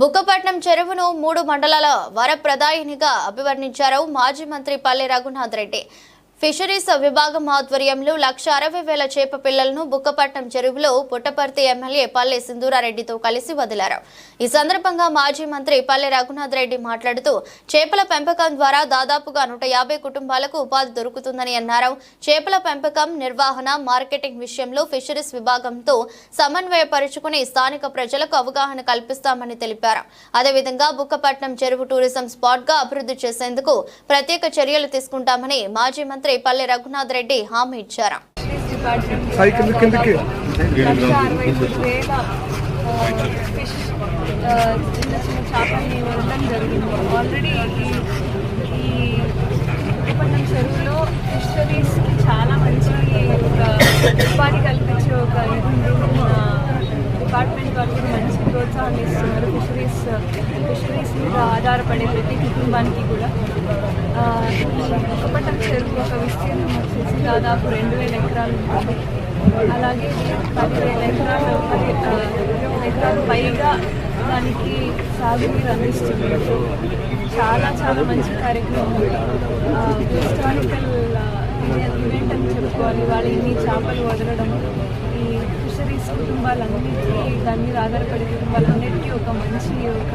బుక్కపట్నం చెరువును మూడు మండలాల వరప్రదాయినిగా అభివర్ణించారు మాజీ మంత్రి పల్లె రఘునాథ్ రెడ్డి. ఫిషరీస్ విభాగం ఆధ్వర్యంలో లక్ష అరవై వేల చేప పిల్లలను బుక్కపట్నం చెరువులో పుట్టపర్తి ఎమ్మెల్యే పల్లె సింధూరారెడ్డితో కలిసి వదిలారు. ఈ సందర్భంగా మాజీ మంత్రి పల్లె రఘునాథ్ రెడ్డి మాట్లాడుతూ చేపల పెంపకం ద్వారా దాదాపుగా నూట యాభై కుటుంబాలకు ఉపాధి దొరుకుతుందని అన్నారు. చేపల పెంపకం నిర్వహణ మార్కెటింగ్ విషయంలో ఫిషరీస్ విభాగంతో సమన్వయపరుచుకుని స్థానిక ప్రజలకు అవగాహన కల్పిస్తామని తెలిపారు. అదేవిధంగా బుక్కపట్నం చెరువు టూరిజం స్పాట్గా అభివృద్ధి చేసేందుకు ప్రత్యేక చర్యలు తీసుకుంటామని మాజీ మంత్రి పల్లె రఘునాథ్ రెడ్డి హామీ ఇచ్చారు. ఆల్రెడీ ఈ ఈ విశాఖపట్నం చెరువులో ఫిషరీస్కి చాలా మంచి ఒక ఉపాధి కల్పించే ఒక ఇది డిపార్ట్మెంట్ వాళ్ళు కూడా మంచి ప్రోత్సాహం ఇస్తున్నారు ఫిషరీస్ ఫిషరీస్ మీద ఆధారపడే ప్రతి కుటుంబానికి కూడా. ఆ, చెరువు ఒక విస్తీర్ణం వచ్చేసి దాదాపు రెండు వేల ఎకరాలు ఉంటుంది అలాగే పదివేల ఎకరాలు పది ఎకరాలు పైగా దానికి సాగునీరు అందిస్తున్నారు చాలా చాలా మంచి కార్యక్రమం హిస్టారికల్ ఈవెంట్ అని చెప్పుకోవాలి వాళ్ళు ఇన్ని చేపలు వదలడం ఈ ఫిషరీస్ కుటుంబాలన్నిటికీ దాని మీద ఆధారపడే కుటుంబాలన్నిటికీ ఒక మంచి ఒక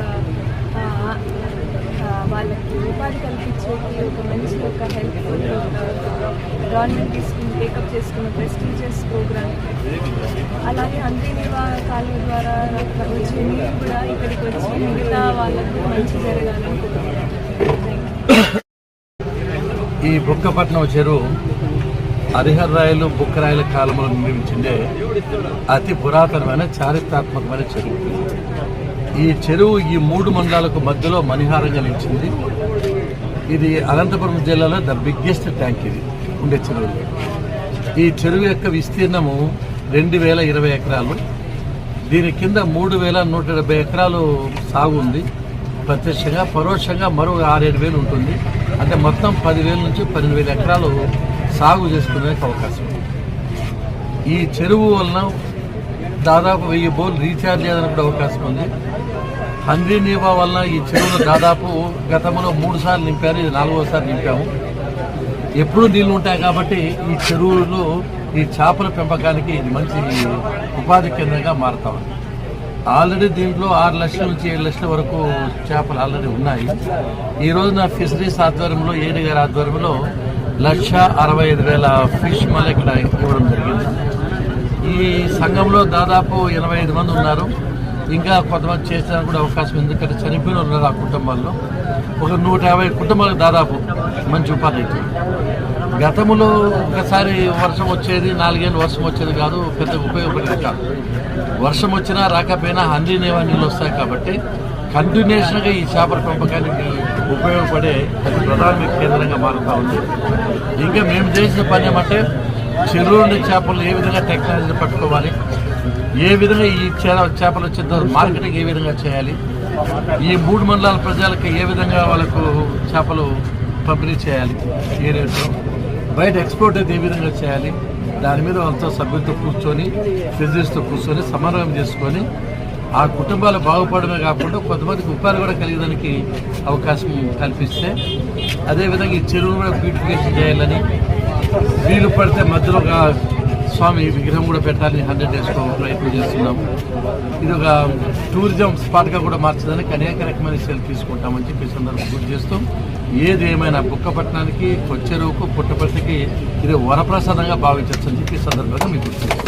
వాళ్ళకి ఉపాధి కల్పించేది ఒక మంచి ఒక హెల్ప్ఫుల్ గవర్నమెంట్ తీసుకుని టేకప్ చేసుకున్న ప్రెస్టీజియస్ ప్రోగ్రామ్ అలాగే అంతేనివా కాలువ ద్వారా వచ్చే నీరు కూడా ఇక్కడికి వచ్చి మిగతా వాళ్ళకు మంచి జరగాలని ఈ బుక్కపట్నం చెరువు హరిహర్ రాయలు బుక్కరాయల కాలంలో నిర్మించిందే అతి పురాతనమైన చారిత్రాత్మకమైన చెరువు. ఈ చెరువు ఈ మూడు మండలాలకు మధ్యలో మణిహారంగా నిలిచింది ఇది అనంతపురం జిల్లాలో ద బిగ్గెస్ట్ ట్యాంక్ ఇది ఉండే చెరువు ఈ చెరువు యొక్క విస్తీర్ణము రెండు వేల ఇరవై ఎకరాలు. దీని కింద మూడు వేల నూట డెబ్బై ఎకరాలు సాగు ఉంది. ప్రత్యక్షంగా పరోక్షంగా మరో ఆరేడు వేలు ఉంటుంది. అంటే మొత్తం పదివేల నుంచి పన్నెండు వేల ఎకరాలు సాగు చేసుకునే అవకాశం ఉంది. ఈ చెరువు వలన దాదాపు వెయ్యి బోర్లు రీఛార్జ్ చేయడానికి కూడా అవకాశం ఉంది. హంద్రీ నీవా వలన ఈ చెరువును దాదాపు గతంలో మూడు సార్లు నింపారు ఇది నాలుగోసారి నింపాము. ఎప్పుడు నీళ్ళు ఉంటాయి కాబట్టి ఈ చెరువులు ఈ చేపల పెంపకానికి ఇది మంచి ఉపాధి కేంద్రంగా మారుతా ఉంది. ఆల్రెడీ దీంట్లో ఆరు లక్షల నుంచి ఏడు లక్షల వరకు చేపలు ఆల్రెడీ ఉన్నాయి. ఈ రోజున ఫిషరీస్ ఆధ్వర్యంలో ఏడు గారి ఆధ్వర్యంలో లక్ష అరవై ఐదు వేల ఫిష్ మళ్ళీ ఇక్కడ ఇవ్వడం జరిగింది. ఈ సంఘంలో దాదాపు ఎనభై ఐదు మంది ఉన్నారు. ఇంకా కొంతమంది చేసడానికి కూడా అవకాశం ఎందుకంటే చనిపోయిన ఉన్నారు ఆ కుటుంబాల్లో ఒక నూట యాభై కుటుంబాలకు దాదాపు మంచి ఉపాధి అవుతుంది గతంలో ఒకసారి వర్షం వచ్చేది నాలుగేళ్ళు వర్షం వచ్చేది కాదు పెద్ద ఉపయోగపడేది కాదు. వర్షం వచ్చినా రాకపోయినా హండ్రీ నీళ్ళు వస్తాయి కాబట్టి కంటిన్యూషన్గా ఈ చేపల పెంపకానికి ఉపయోగపడే ప్రధాన కేంద్రంగా మారుతూ ఉంది. ఇంకా మేము చేసిన పని ఏమంటే చెరువు నుండి చేపలు ఏ విధంగా టెక్నాలజీని పట్టుకోవాలి ఏ విధంగా ఈ చేపలు వచ్చే మార్కెటింగ్ ఏ విధంగా చేయాలి? ఈ మూడు మండలాల ప్రజలకు ఏ విధంగా వాళ్ళకు చేపలు పంపిణీ చేయాలి? ఏ రేట్లో. బయట ఎక్స్పోర్ట్ అయితే ఏ విధంగా చేయాలి? దాని మీద వాళ్ళతో సభ్యులతో కూర్చొని బిజినెస్తో కూర్చొని సమన్వయం చేసుకొని ఆ కుటుంబాలు బాగుపడమే కాకుండా కొంతమందికి ఉపాధి కూడా కలిగేదానికి అవకాశం కల్పిస్తే అదేవిధంగా ఈ చెరువును కూడా బ్యూటిఫికేషన్ చేయాలని వీలు పడితే మధ్యలో స్వామి విగ్రహం కూడా పెట్టాలని హండ్రెడ్ డేస్ ప్రయత్నం చేస్తున్నాము ఇది ఒక టూరిజం స్పాట్గా కూడా మార్చడానికి అనేక రకమైన చర్యలు తీసుకుంటామని చెప్పి సందర్భం గుర్తు చేస్తూ ఏది ఏమైనా బుక్కపట్నానికి కొచ్చెరువుకు పుట్టపర్తికి ఇది వరప్రసాదంగా భావించవచ్చు అని చెప్పి ఈ సందర్భంగా మీకు గుర్తు